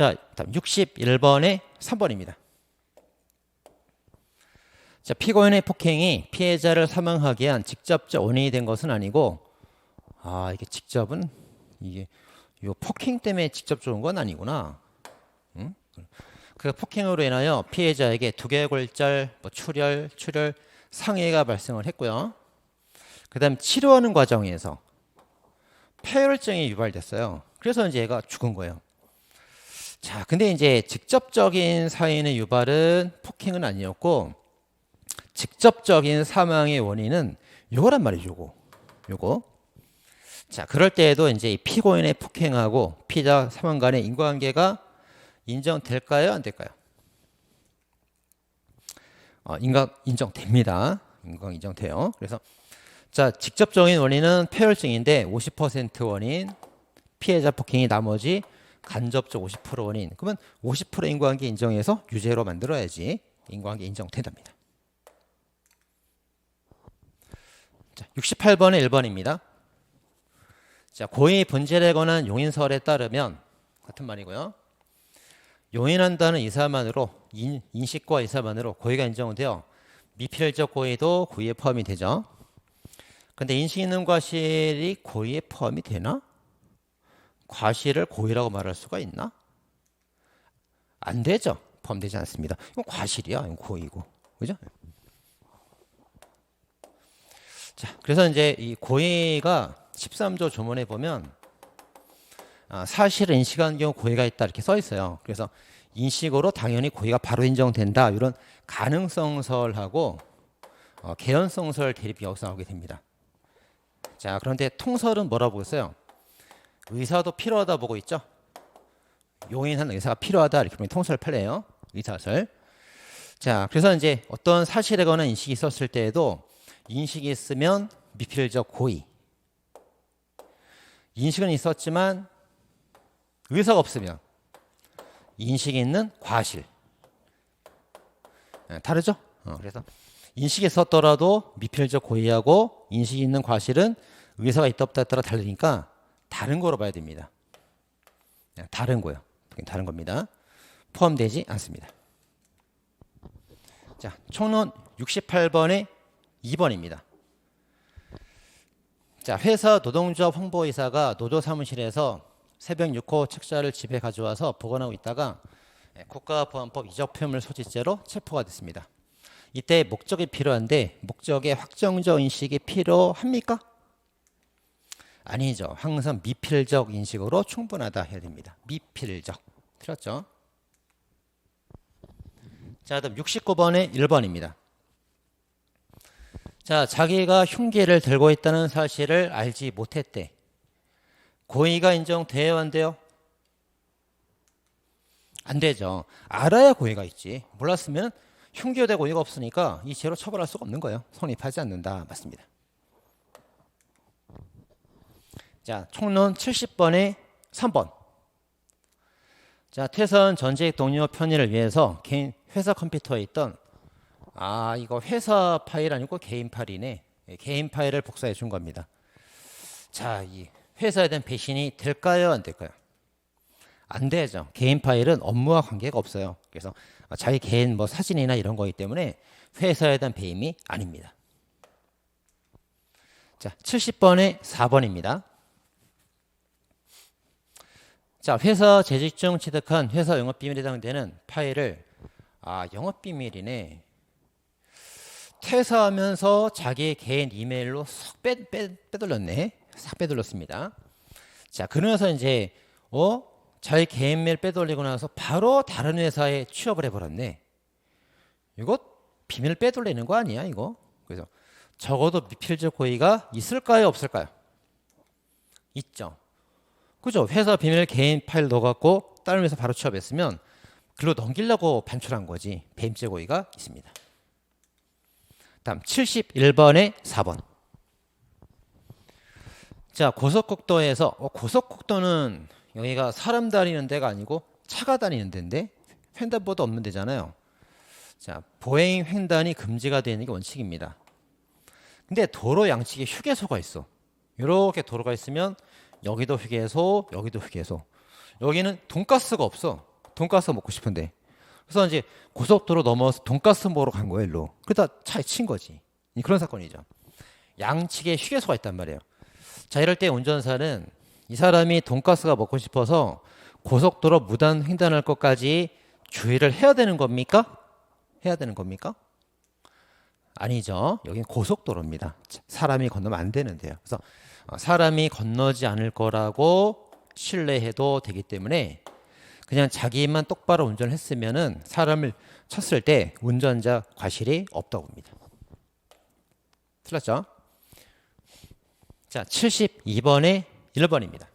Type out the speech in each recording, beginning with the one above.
자, 다음 61번에 3번입니다. 자, 피고인의 폭행이 피해자를 사망하게 한 직접적 원인이 된 것은 아니고 아, 이게 직접은 이게 요 폭행 때문에 직접 좋은 건 아니구나. 응? 그 폭행으로 인하여 피해자에게 두개골절, 뭐 출혈, 출혈, 상해가 발생을 했고요. 그다음 치료하는 과정에서 폐혈증이 유발됐어요. 그래서 이제 얘가 죽은 거예요. 자, 근데 이제 직접적인 사인의 유발은 폭행은 아니었고 직접적인 사망의 원인은 요거란 말이죠. 요거. 요거. 자, 그럴 때에도 이제 이 피고인의 폭행하고 피자 사망 간의 인과관계가 인정될까요? 안 될까요? 어, 인강 인정됩니다. 인강 인정돼요. 그래서 자, 직접적인 원인은 폐혈증인데 50% 원인 피해자 폭행이 나머지 간접적 50% 원인. 그러면 50% 인과관계 인정해서 유죄로 만들어야지 인과관계 인정된답니다. 자, 68번의 1번입니다. 자, 고의 본질에 관한 용인설에 따르면 같은 말이고요. 용인한다는 이사만으로 인, 인식과 이사만으로 고의가 인정되어 미필적 고의도 고의에 포함이 되죠. 근데 인식 있는 과실이 고의에 포함이 되나? 과실을 고의라고 말할 수가 있나? 안 되죠. 포함되지 않습니다. 이건 과실이야. 이건 고의고. 그죠? 자, 그래서 이제 이 고의가 13조 조문에 보면 아, 사실을 인식한 경우 고의가 있다 이렇게 써 있어요. 그래서 인식으로 당연히 고의가 바로 인정된다 이런 가능성설하고 어, 개연성설 대립이 여기서 나오게 됩니다. 자 그런데 통설은 뭐라고 보겠어요? 의사도 필요하다 보고 있죠. 용인한 의사가 필요하다 이렇게 보면 통설 펠래요. 의사설. 자 그래서 이제 어떤 사실에 관한 인식이 있었을 때에도 인식이 있으면 미필적 고의. 인식은 있었지만 의사가 없으면 인식이 있는 과실. 예, 다르죠? 어, 그래서 인식이 있었더라도 미필적 고의하고 인식이 있는 과실은 의사가 있다 없다 따라 다르니까 다른 거로 봐야 됩니다. 예, 다른 거요. 다른 겁니다. 포함되지 않습니다. 자, 총론 68번의 2번입니다. 자, 회사 노동조합 홍보이사가 노조 사무실에서 새벽 6호 책자를 집에 가져와서 보관하고 있다가 예, 국가보안법 이적표물 소지죄로 체포가 됐습니다. 이때 목적이 필요한데 목적의 확정적 인식이 필요합니까? 아니죠. 항상 미필적 인식으로 충분하다 해야 됩니다. 미필적. 틀렸죠? 자, 다음 69번의 1번입니다. 자, 자기가 흉기를 들고 있다는 사실을 알지 못했대. 고의가 인정돼야 한대요? 안 되죠. 알아야 고의가 있지. 몰랐으면 흉기에 대고 고의가 없으니까 이 죄로 처벌할 수가 없는 거예요. 성립하지 않는다. 맞습니다. 자, 총론 70번에 3번. 자, 퇴선 전직 동료 편의를 위해서 개인 회사 컴퓨터에 있던 아, 이거 회사 파일 아니고 개인 파일이네. 예, 개인 파일을 복사해 준 겁니다. 자, 이 회사에 대한 배신이 될까요? 안 될까요? 안 되죠. 개인 파일은 업무와 관계가 없어요. 그래서 자기 개인 뭐 사진이나 이런 거기 때문에 회사에 대한 배임이 아닙니다. 자, 70번에 4번입니다. 자, 회사 재직 중 취득한 회사 영업 비밀에 해당되는 파일을 아, 영업 비밀이네. 퇴사하면서 자기의 개인 이메일로 쏙 빼, 빼, 빼돌렸네. 싹 빼돌렸습니다. 자, 그러면서 이제 어 자기 개인 메일 빼돌리고 나서 바로 다른 회사에 취업을 해버렸네. 이거 비밀 빼돌리는 거 아니야 이거? 그래서 적어도 미필적 고의가 있을까요 없을까요? 있죠. 그죠? 회사 비밀 개인 파일 넣어갖고 다른 회사 바로 취업했으면 글로 넘기려고 반출한 거지. 배임죄 고의가 있습니다. 다음 71번에 4번. 자, 고속국도에서 어, 고속국도는 여기가 사람 다니는 데가 아니고 차가 다니는 데인데 횡단보도 없는 데잖아요. 자, 보행 횡단이 금지가 되는 게 원칙입니다. 근데 도로 양측에 휴게소가 있어. 이렇게 도로가 있으면 여기도 휴게소, 여기도 휴게소. 여기는 돈가스가 없어. 돈가스 먹고 싶은데. 그래서 이제 고속도로 넘어서 돈가스 먹으러 간 거예요, 일로. 그러다 차에 친 거지. 이 그런 사건이죠. 양측에 휴게소가 있단 말이에요. 자, 이럴 때 운전사는 이 사람이 돈가스가 먹고 싶어서 고속도로 무단 횡단할 것까지 주의를 해야 되는 겁니까? 해야 되는 겁니까? 아니죠. 여긴 고속도로입니다. 사람이 건너면 안 되는데요. 그래서 어, 사람이 건너지 않을 거라고 신뢰해도 되기 때문에 그냥 자기만 똑바로 운전을 했으면은 사람을 쳤을 때 운전자 과실이 없다고 봅니다. 틀렸죠? 자, 72번에 1번입니다.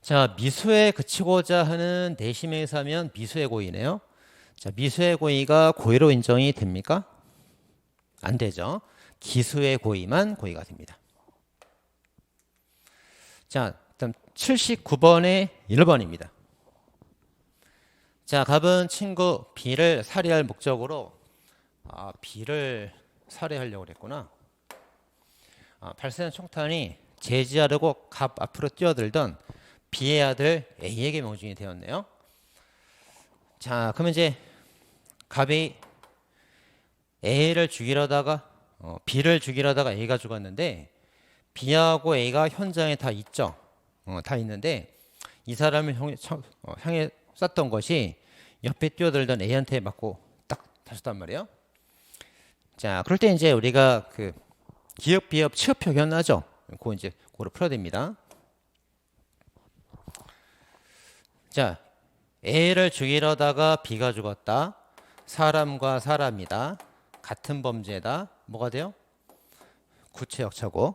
자, 미수에 그치고자 하는 내심의 사면 미수의 고의네요. 자, 미수의 고의가 고의로 인정이 됩니까? 안 되죠. 기수의 고의만 고의가 됩니다. 자, 일단 79번에 1번입니다. 자, 갑은 친구 B를 살해할 목적으로 아, B를 살해하려고 그랬구나. 아, 발사한 총탄이 제지하려고 갑 앞으로 뛰어들던 B의 아들 A에게 명중이 되었네요. 자, 그러면 이제 갑이 A를 죽이려다가 어, B를 죽이려다가 A가 죽었는데 B하고 A가 현장에 다 있죠. 어, 다 있는데 이 사람을 향해, 어, 향해 쐈던 것이 옆에 뛰어들던 A한테 맞고 딱 다쳤단 말이에요. 자, 그럴 때 이제 우리가 그 기업 비업 취업 표현 하죠. 그거 이제 그거를 풀어야 됩니다. 자, A를 죽이려다가 B가 죽었다. 사람과 사람이다. 같은 범죄다. 뭐가 돼요? 구체 역 차고.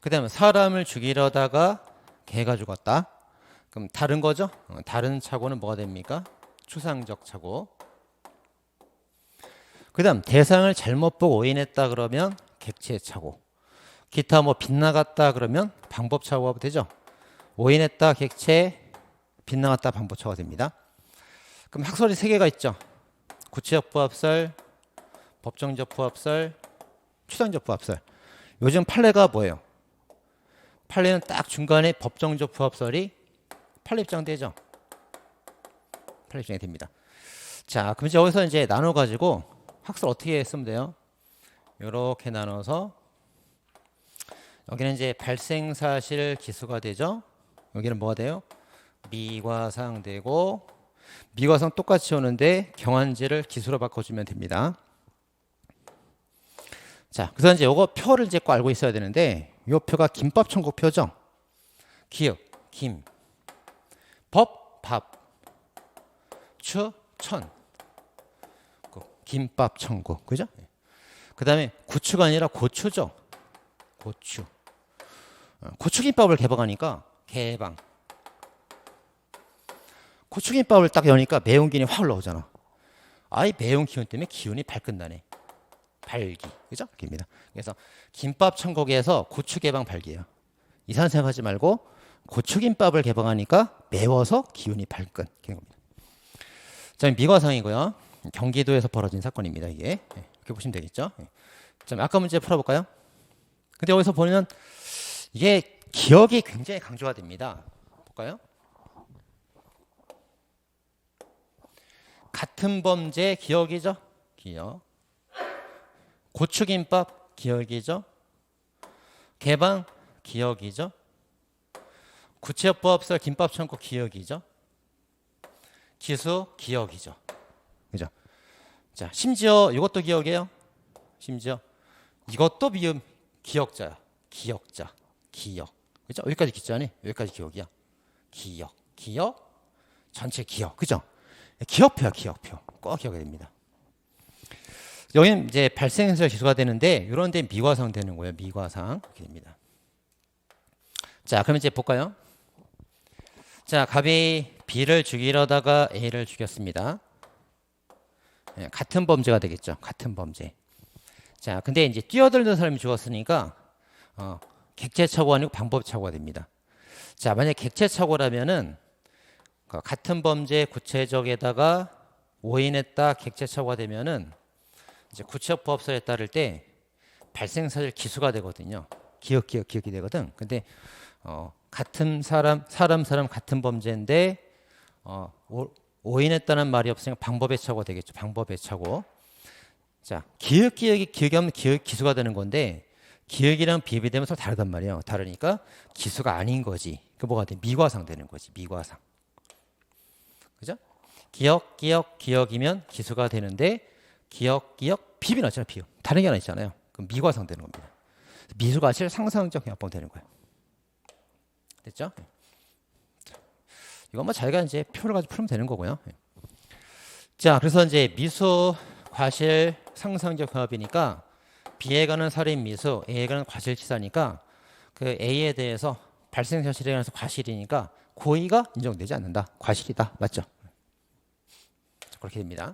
그 다음에 사람을 죽이려다가 개가 죽었다. 그럼 다른 거죠? 어, 다른 차고는 뭐가 됩니까? 추상적 차고. 그 다음 대상을 잘못 보고 오인했다 그러면 객체 차고. 기타 뭐 빗나갔다 그러면 방법 차고가 되죠. 오인했다 객체 빗나갔다 방법 차고가 됩니다. 그럼 학설이 세 개가 있죠. 구체적 부합설, 법정적 부합설, 추상적 부합설. 요즘 판례가 뭐예요? 판례는 딱 중간에 법정적 부합설이 판례 입장되죠. 판례 입장이 됩니다. 자, 그럼 이제 여기서 이제 나눠 가지고 학설 어떻게 쓰면 돼요? 이렇게 나눠서 여기는 이제 발생 사실 기수가 되죠. 여기는 뭐가 돼요? 미과상 되고 미과상 똑같이 오는데 경한지를 기수로 바꿔주면 됩니다. 자, 그래서 이제 요거 표를 이제 꼭 알고 있어야 되는데 요 표가 김밥 천국 표죠. 기역, 김, 법, 밥, 추, 천. 그 김밥 천국, 그죠? 그 다음에 구추가 아니라 고추죠. 고추. 어, 고추김밥을 개방하니까 개방. 고추김밥을 딱 여니까 매운 기운이 확 올라오잖아. 아이 매운 기운 때문에 기운이 발끝나네. 발기. 그죠? 이렇게입니다. 그래서 김밥 천국에서 고추 개방 발기예요. 이상한 생각하지 말고 고추김밥을 개방하니까 매워서 기운이 발끈. 이런 겁니다. 자, 미과상이고요. 경기도에서 벌어진 사건입니다. 이게 네, 이렇게 보시면 되겠죠. 네. 자, 아까 문제 풀어볼까요? 근데 여기서 보면 이게 기억이 굉장히 강조가 됩니다. 볼까요? 같은 범죄 기억이죠. 기억. 고추김밥 기억이죠. 개방 기억이죠. 구체법설 김밥 천국 기억이죠. 기수 기억이죠. 그죠? 자, 심지어 이것도 기억이에요. 심지어 이것도 비음 기억자야. 기억자. 기억. 그죠? 여기까지 기자니 여기까지 기억이야. 기억. 기억. 전체 기억. 그죠? 기억표야, 기억표. 꼭 기억해야 됩니다. 여기는 이제 발생해서 기수가 되는데 이런 데 미과상 되는 거예요. 미과상. 이렇게 됩니다. 자, 그럼 이제 볼까요? 자, 갑이 B를 죽이려다가 A를 죽였습니다. 네, 같은 범죄가 되겠죠. 같은 범죄. 자, 근데 이제 뛰어들던 사람이 죽었으니까 어, 객체 착오가 아니고 방법 착오가 됩니다. 자, 만약 객체 착오라면은 그 같은 범죄 구체적에다가 오인했다 객체 착오가 되면은 이제 부합설에 따를 때 발생 사실 기수가 되거든요. 기억 기억 기억이 되거든. 근데 어, 같은 사람 사람 사람 같은 범죄인데 어, 오, 오인했다는 말이 없으니까 방법의 차고가 되겠죠. 방법의 차고. 자, 기억 기억이 기억이 하면 기억 기수가 되는 건데 기억이랑 비비되면 서로 다르단 말이에요. 다르니까 기수가 아닌 거지. 그 뭐가 돼? 미과상 되는 거지. 미과상. 기억 기억 기억이면 기수가 되는데 기억 기억 비비 나잖아요. 비비. 다른 게 하나 있잖아요. 그럼 미과상 되는 겁니다. 미술과실 상상적 협법 되는 거예요. 됐죠? 자, 이건 뭐 자기가 이제 표를 가지고 풀면 되는 거고요. 예. 자, 그래서 이제 미수 과실 상상적 협이니까 B에 가는 살인 미수, A에 가는 과실치사니까 그 A에 대해서 발생 사실에 관해서 과실이니까 고의가 인정되지 않는다. 과실이다. 맞죠? 자, 그렇게 됩니다.